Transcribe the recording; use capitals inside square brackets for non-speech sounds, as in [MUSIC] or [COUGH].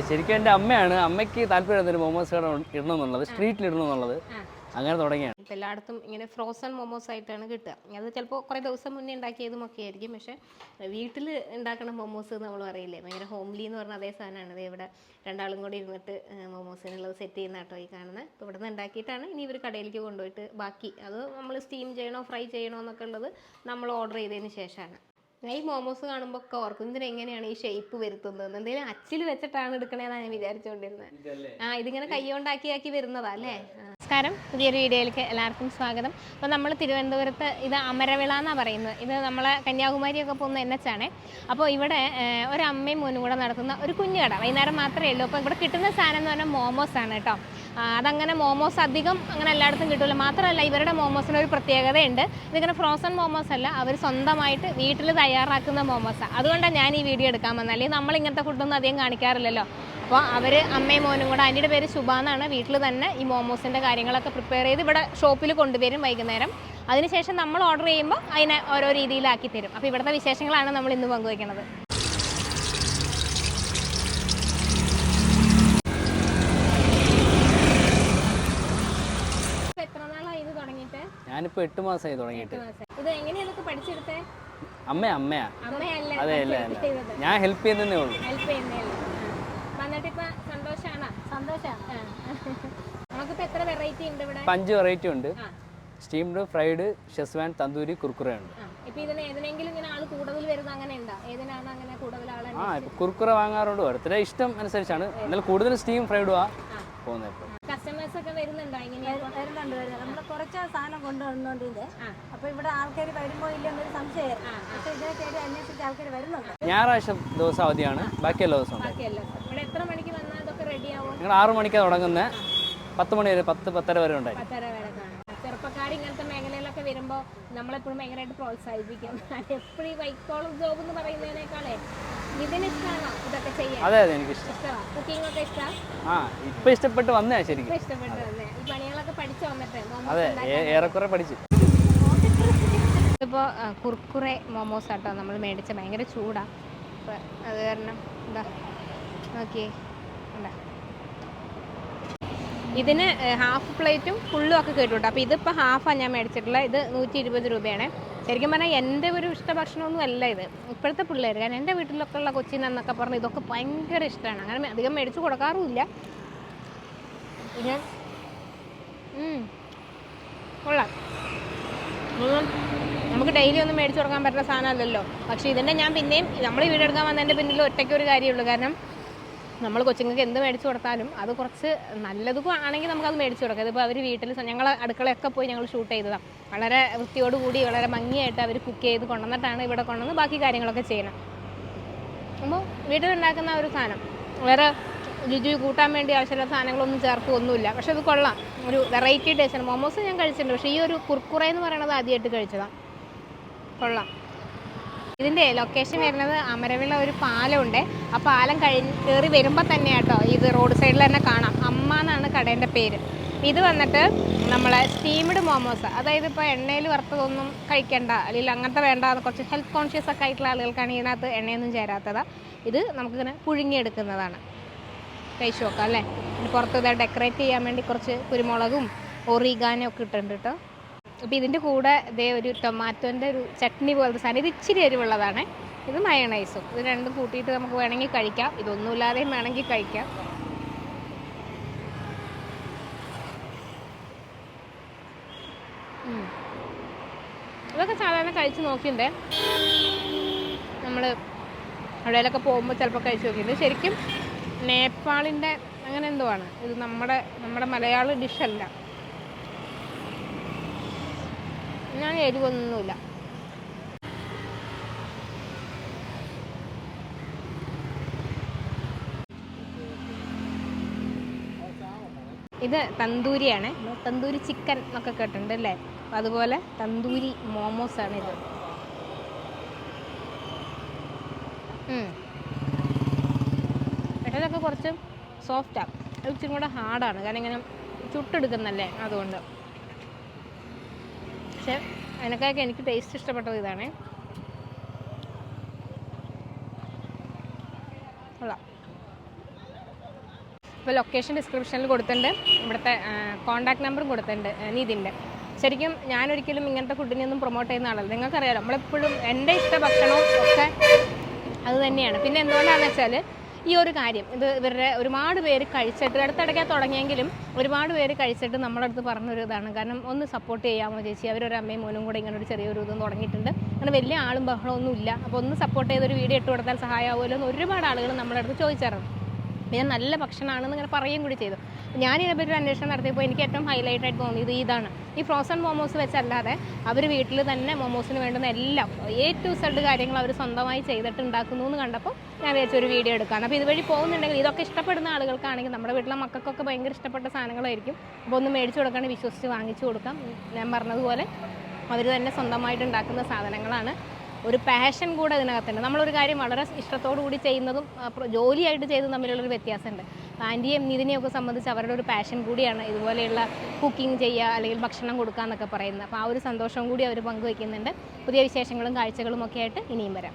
ഇല്ല ശരിക്കും എന്റെ അമ്മയാണ്. അമ്മയ്ക്ക് താല്പര്യം ഒരു മോമോസ് കട ഇടണമെന്നുള്ളത് സ്ട്രീറ്റിൽ ഇടണമെന്നുള്ളത്. അങ്ങനെ തുടങ്ങിയാണ്. ഇപ്പം എല്ലായിടത്തും ഇങ്ങനെ ഫ്രോസൺ മോമോസ് ആയിട്ടാണ് കിട്ടുക. അത് ചിലപ്പോൾ കുറേ ദിവസം മുന്നേ ഉണ്ടാക്കിയതും ഒക്കെ ആയിരിക്കും. പക്ഷേ വീട്ടിൽ ഉണ്ടാക്കുന്ന മൊമോസ് നമ്മൾ പറയില്ലേ? ഭയങ്കര ഹോംലി എന്ന് പറഞ്ഞ അതേ സാധനമാണ്. ഇത് ഇവിടെ രണ്ടാളും കൂടി ഇരുന്നിട്ട് മോമോസിനുള്ളത് സെറ്റ് ചെയ്യുന്ന കേട്ടോ ഈ കാണുന്നത് ഇപ്പോൾ ഇവിടെ നിന്ന് ഉണ്ടാക്കിയിട്ടാണ് ഇനി ഇവർ കടയിലേക്ക് കൊണ്ടുപോയിട്ട് ബാക്കി. അത് നമ്മൾ സ്റ്റീം ചെയ്യണോ ഫ്രൈ ചെയ്യണോ എന്നൊക്കെ ഉള്ളത് നമ്മൾ ഓർഡർ ചെയ്തതിന് ശേഷമാണ്. ഞാൻ ഈ മോമോസ് കാണുമ്പോൾ ഒക്കെ ഓർക്കും ഇതിന് എങ്ങനെയാണ് ഈ ഷേപ്പ് വരുത്തുന്നത്? എന്തെങ്കിലും അച്ചിൽ വെച്ചിട്ടാണ് എടുക്കണേന്നാണ് ഞാൻ വിചാരിച്ചുകൊണ്ടിരുന്നത് ആ ഇതിങ്ങനെ കൈകൊണ്ടാക്കി ആക്കി വരുന്നതാ അല്ലേ? ആ. നമസ്കാരം. പുതിയൊരു വീഡിയോയിലേക്ക് എല്ലാവർക്കും സ്വാഗതം. അപ്പോൾ നമ്മൾ തിരുവനന്തപുരത്ത് ഇത് അമരവിള എന്നാണ് പറയുന്നത്. ഇത് നമ്മളെ കന്യാകുമാരിയൊക്കെ പോകുന്ന എൻ ആണ്. അപ്പോൾ ഇവിടെ ഒരു മോനും കൂടെ നടത്തുന്ന ഒരു കുഞ്ഞു കട വൈകുന്നേരം മാത്രമേ ഉള്ളൂ. അപ്പോൾ ഇവിടെ കിട്ടുന്ന സാധനം എന്ന് പറഞ്ഞാൽ മോമോസ് ആണ് കേട്ടോ. അതങ്ങനെ മോമോസ് അധികം അങ്ങനെ എല്ലായിടത്തും കിട്ടില്ല മാത്രമല്ല ഇവരുടെ മോമോസിന് ഒരു പ്രത്യേകതയുണ്ട്. ഇതിങ്ങനെ ഫ്രോസൺ മോമോസ് അല്ല. അവർ സ്വന്തമായിട്ട് വീട്ടിൽ തയ്യാറാക്കുന്ന മോമോസാണ് അതുകൊണ്ടാണ് ഞാൻ ഈ വീഡിയോ എടുക്കാൻ വന്നത് അല്ലെങ്കിൽ നമ്മൾ ഇങ്ങനത്തെ ഫുഡൊന്നും അധികം കാണിക്കാറില്ലല്ലോ. അപ്പോൾ അവർ അമ്മയും മോനും കൂടെ ആന്റിയുടെ പേര് ശുഭ എന്നാണ്. വീട്ടിൽ തന്നെ ഈ മോമോസിന്റെ കാര്യങ്ങളൊക്കെ പ്രിപ്പയർ ചെയ്ത് ഇവിടെ ഷോപ്പിൽ കൊണ്ടുവരും വൈകുന്നേരം. അതിനുശേഷം നമ്മൾ ഓർഡർ ചെയ്യുമ്പോൾ അതിനെ ഓരോ രീതിയിലാക്കി തരും. അപ്പോൾ ഇവിടുത്തെ വിശേഷങ്ങളാണ് നമ്മൾ ഇന്ന് പങ്കുവയ്ക്കുന്നത് എട്ട് മാസമായി തുടങ്ങിയിട്ട്. അമ്മയാ അമ്മയല്ല അതെ അല്ല ഞാൻ ഹെൽപ്പ് ചെയ്യുന്നേ ഉള്ളൂ ഹെൽപ്പ് ചെയ്യുന്നേ വന്നിട്ട് ഇപ്പൊ സന്തോഷാണ് സന്തോഷാണ് നമുക്കിപ്പോ എത്ര വെറൈറ്റി ഉണ്ട് ഇവിടെ? അഞ്ച് വെറൈറ്റി ഉണ്ട്. ആ. Steamed fried schezwan tandoori kurkure ഉണ്ട്. ആ, ഇപ്പൊ ആ കുർക്കുറ വാങ്ങാറുണ്ട്. ഓരോരുത്തരെ ഇഷ്ടം അനുസരിച്ചാണ്. എന്നാൽ കൂടുതൽ സ്റ്റീം ഫ്രൈഡുവാ പോകുന്നത് ഇപ്പോൾ കസ്റ്റമേഴ്സ് ഒക്കെ വരുന്നുണ്ടോ ഇങ്ങനെ വരുന്നുണ്ട് നമ്മൾ കുറച്ച് സാധനം ആ. അപ്പൊ ഇവിടെ ആൾക്കാർ വരുമ്പോ ഇല്ലെന്നൊരു സംശയം. പക്ഷെ ഇതിനെ അന്വേഷിച്ച് ആൾക്കാർ വരുന്നുണ്ട്. ഞായറാഴ്ച ദിവസം അവധിയാണ്. ബാക്കി എല്ലാ ദിവസവും. ഇവിടെ എത്ര മണിക്ക് വന്നാൽ ഇതൊക്കെ ഞങ്ങൾ ആറ് മണിക്കാണ് തുടങ്ങുന്നത് പത്ത് മണി വരെ പത്ത് പത്തര വരെ ഉണ്ടായി പത്തര വരെ കാണാം. ചെറുപ്പക്കാർ ഇങ്ങനത്തെ മേഖലയിലൊക്കെ വരുമ്പോൾ നമ്മളെപ്പോഴും ഭയങ്കരമായിട്ട് പ്രോത്സാഹിപ്പിക്കും. [LAUGHS] എപ്പോഴും ഈ വൈറ്റ് കോളർ ജോബ് എന്ന് പറയുന്നതിനേക്കാളേ അതെ അതെ എനിക്ക് ഇഷ്ടം? കുക്കിംഗ് ഒക്കെ ഇഷ്ടമാണ് ആ ഇപ്പം ഇഷ്ടപ്പെട്ട് വന്നേ ശരിക്കും. ഇപ്പൊ ഇഷ്ടപ്പെട്ടു ഈ പണികളൊക്കെ പഠിച്ചു വന്നിട്ട് അതെ ഏറെക്കുറെ പഠിച്ചു. ഇപ്പോൾ കുർക്കുറെ മോമോസ് ആട്ടോ നമ്മൾ മേടിച്ച. ഭയങ്കര ചൂടാ. അപ്പോൾ അത് കാരണം എന്താ നോക്കിയേ. എന്താ ഇതിന് ഹാഫ് പ്ലേറ്റും ഫുള്ളും ഒക്കെ കിട്ടും അപ്പോൾ ഇതിപ്പോൾ ഹാഫാണ് ഞാൻ മേടിച്ചിട്ടുള്ളത് ഇത് നൂറ്റി ഇരുപത് രൂപയാണ്. ശരിക്കും പറഞ്ഞാൽ എന്റെ ഒരു ഇഷ്ട ഭക്ഷണമൊന്നും അല്ല ഇത്. ഇപ്പോഴത്തെ പിള്ളേർ കാരണം എന്റെ വീട്ടിലൊക്കെ ഉള്ള കൊച്ചിൻ എന്നൊക്കെ പറഞ്ഞ് ഇതൊക്കെ ഭയങ്കര ഇഷ്ടമാണ് അങ്ങനെ അധികം മേടിച്ച് കൊടുക്കാറുമില്ല. പിന്നെ കൊള്ളാം. നമുക്ക് ഡെയിലി ഒന്നും മേടിച്ചു കൊടുക്കാൻ പറ്റുന്ന സാധനമല്ലല്ലോ. പക്ഷേ ഇതിന്റെ ഞാൻ പിന്നെയും നമ്മൾ വീടെടുക്കാൻ വന്നതിന്റെ പിന്നിൽ ഒറ്റയ്ക്ക് ഒരു കാര്യമുള്ളൂ കാരണം നമ്മൾ കൊച്ചുങ്ങൾക്ക് എന്ത് മേടിച്ചു കൊടുത്താലും അത് കുറച്ച് നല്ലതും ആണെങ്കിൽ നമുക്കത് മേടിച്ചു കൊടുക്കാം. ഇതിപ്പോൾ അവർ വീട്ടിൽ ഞങ്ങൾ അടുക്കളയൊക്കെ പോയി ഞങ്ങൾ ഷൂട്ട് ചെയ്തതാണ് വളരെ വൃത്തിയോടുകൂടി വളരെ ഭംഗിയായിട്ട് അവർ കുക്ക് ചെയ്ത് കൊണ്ടുവന്നിട്ടാണ് ഇവിടെ കൊണ്ടുവന്ന് ബാക്കി കാര്യങ്ങളൊക്കെ ചെയ്യണം അപ്പോൾ വീട്ടിലുണ്ടാക്കുന്ന ഒരു സാധനം. വേറെ രുചി കൂട്ടാൻ വേണ്ടി ആവശ്യമുള്ള സാധനങ്ങളൊന്നും ചേർക്കുകയൊന്നുമില്ല പക്ഷെ അത് കൊള്ളാം. ഒരു വെറൈറ്റി ടേസ്റ്റാണ് മോമോസ് ഞാൻ കഴിച്ചിട്ടുണ്ട്. പക്ഷേ ഈ ഒരു കുർക്കുറ എന്ന് പറയുന്നത് ആദ്യമായിട്ട് കഴിച്ചതാണ് കൊള്ളാം. ഇതിന്റെ ലൊക്കേഷൻ വരുന്നത് അമരവിള ഒരു പാലമുണ്ട്. ആ പാലം കഴിഞ്ഞ് കയറി വരുമ്പോൾ തന്നെ കേട്ടോ ഇത് റോഡ് സൈഡിൽ തന്നെ കാണാം. അമ്മ എന്നാണ് കടേന്റെ പേര്. ഇത് വന്നിട്ട് നമ്മളെ സ്റ്റീംഡ് മോമോസ് അതായത് ഇപ്പോൾ എണ്ണയിൽ വറുത്തതൊന്നും കഴിക്കണ്ട അല്ലെങ്കിൽ അങ്ങനത്തെ വേണ്ട കുറച്ച് ഹെൽത്ത് കോൺഷ്യസ് ഒക്കെ ആയിട്ടുള്ള ആളുകൾക്കാണ് ഇതിനകത്ത് എണ്ണയൊന്നും ചേരാത്തതാണ് ഇത് നമുക്കിങ്ങനെ പുഴുങ്ങിയെടുക്കുന്നതാണ്. കഴിച്ചു നോക്കാം അല്ലേ? പുറത്ത് ഇത് ഡെക്കറേറ്റ് ചെയ്യാൻ വേണ്ടി കുറച്ച് കുരുമുളകും ഒറിഗാനും ഒക്കെ ഇട്ടിട്ടുണ്ട് കേട്ടോ. അപ്പോൾ ഇതിന്റെ കൂടെ ഇതേ ഒരു ടൊമാറ്റോന്റെ ഒരു ചട്നി പോലത്തെ സാധനം. ഇത് ഇച്ചിരി എരിവുള്ളതാണ്. ഇത് മയണൈസും. ഇത് രണ്ടും കൂട്ടിയിട്ട് നമുക്ക് വേണമെങ്കിൽ കഴിക്കാം. ഇതൊന്നുമില്ലാതെയും വേണമെങ്കിൽ കഴിക്കാം. ഇതൊക്കെ സാധാരണ കഴിച്ച് നോക്കിണ്ടേ നമ്മൾ അവിടെയൊക്കെ പോകുമ്പോൾ ചിലപ്പോൾ കഴിച്ച് നോക്കിയിട്ടുണ്ട്. ശരിക്കും നേപ്പാളിന്റെ അങ്ങനെ എന്തോ ആണ്. ഇത് നമ്മുടെ നമ്മുടെ മലയാള ഡിഷല്ല ഞാൻ എരിവൊന്നുമില്ല ഇത് തന്തൂരിയാണ്. തന്തൂരി ചിക്കൻ എന്നൊക്കെ കേട്ടിട്ടുണ്ട് അല്ലേ? അതുപോലെ തന്തൂരി മോമോസ് ആണ് ഇത്. ഇതൊക്കെ കുറച്ച് സോഫ്റ്റാണ് ഇച്ചിരി കൂടെ ഹാർഡാണ് കാരണം ഇങ്ങനെ ചുട്ടെടുക്കുന്നല്ലേ അതുകൊണ്ട്. പക്ഷെ അതിനൊക്കെ എനിക്ക് ടേസ്റ്റ് ഇഷ്ടപ്പെട്ടത് ഇതാണ്. ഇപ്പോൾ ലൊക്കേഷൻ ഡിസ്ക്രിപ്ഷനിൽ കൊടുത്തിട്ടുണ്ട്. ഇവിടുത്തെ കോൺടാക്ട് നമ്പറും കൊടുത്തിട്ടുണ്ട് നീതിന്റെ. ശരിക്കും ഞാനൊരിക്കലും ഇങ്ങനത്തെ ഫുഡിനെയൊന്നും പ്രൊമോട്ട് ചെയ്യുന്ന ആളല്ല. നിങ്ങൾക്കറിയാലോ നമ്മളെപ്പോഴും എന്റെ ഇഷ്ട ഭക്ഷണവും ഒക്കെ അത് തന്നെയാണ്. പിന്നെ എന്തുകൊണ്ടാണെന്ന് വെച്ചാൽ ഈ ഒരു കാര്യം ഇത് ഇവരുടെ ഒരുപാട് പേര് കഴിച്ചിട്ട് അടുത്തിടയ്ക്ക് തുടങ്ങിയെങ്കിലും ഒരുപാട് പേര് കഴിച്ചിട്ട് നമ്മുടെ അടുത്ത് പറഞ്ഞൊരു ഇതാണ്. കാരണം ഒന്ന് സപ്പോർട്ട് ചെയ്യാമോ ചേച്ചി? അവരൊരു അമ്മയും മോനും കൂടെ ഇങ്ങനെ ഒരു ചെറിയൊരു ഇതും തുടങ്ങിയിട്ടുണ്ട്. അങ്ങനെ വലിയ ആളും ബഹളമൊന്നും ഇല്ല അപ്പോൾ ഒന്ന് സപ്പോർട്ട് ചെയ്തൊരു വീഡിയോ ഇട്ട് കൊടുത്താൽ സഹായമാവുമല്ലോ എന്ന് ഒരുപാട് ആളുകൾ നമ്മുടെ അടുത്ത് ചോദിച്ചായിരുന്നു ഞാൻ നല്ല ഭക്ഷണമാണെന്ന് ഇങ്ങനെ പറയുകയും കൂടി ചെയ്തു. ഞാൻ ഇതിനെപ്പറ്റി ഒരു അന്വേഷണം നടത്തിയപ്പോൾ എനിക്ക് ഏറ്റവും ഹൈലൈറ്റ് ആയിട്ട് തോന്നിയത് ഇതാണ്. ഈ ഫ്രോസൺ മോമോസ് വെച്ചല്ലാതെ അവർ വീട്ടിൽ തന്നെ മോമോസിന് വേണ്ടുന്ന എല്ലാം എ ടു സെഡ് കാര്യങ്ങൾ അവർ സ്വന്തമായി ചെയ്തിട്ട് ഉണ്ടാക്കുന്നു എന്ന് കണ്ടപ്പോൾ ഞാൻ വിചാരിച്ച ഒരു വീഡിയോ എടുക്കാം അപ്പോൾ ഇതുവഴി പോകുന്നുണ്ടെങ്കിൽ ഇതൊക്കെ ഇഷ്ടപ്പെടുന്ന ആളുകൾക്കാണെങ്കിൽ നമ്മുടെ വീട്ടിലെ മക്കൾക്കൊക്കെ ഭയങ്കര ഇഷ്ടപ്പെട്ട സാധനങ്ങളായിരിക്കും. അപ്പോൾ ഒന്ന് മേടിച്ചു കൊടുക്കാണ്ട് വിശ്വസിച്ച് വാങ്ങിച്ചു കൊടുക്കാം. ഞാൻ പറഞ്ഞതുപോലെ അവർ തന്നെ സ്വന്തമായിട്ട് ഉണ്ടാക്കുന്ന സാധനങ്ങളാണ്. ഒരു പാഷൻ കൂടെ ഇതിനകത്തുണ്ട്. നമ്മളൊരു കാര്യം വളരെ ഇഷ്ടത്തോടു കൂടി ചെയ്യുന്നതും ജോലിയായിട്ട് ചെയ്തതും തമ്മിലുള്ളൊരു വ്യത്യാസമുണ്ട്. ആന്റിയും നിതിനെയൊക്കെ സംബന്ധിച്ച് അവരുടെ ഒരു പാഷൻ കൂടിയാണ് ഇതുപോലെയുള്ള കുക്കിംഗ് ചെയ്യുക അല്ലെങ്കിൽ ഭക്ഷണം കൊടുക്കുക എന്നൊക്കെ പറയുന്നത്. അപ്പോൾ ആ ഒരു സന്തോഷം കൂടി അവർ പങ്കുവയ്ക്കുന്നുണ്ട് പുതിയ വിശേഷങ്ങളും കാഴ്ചകളും ഒക്കെ ആയിട്ട് ഇനിയും വരാം.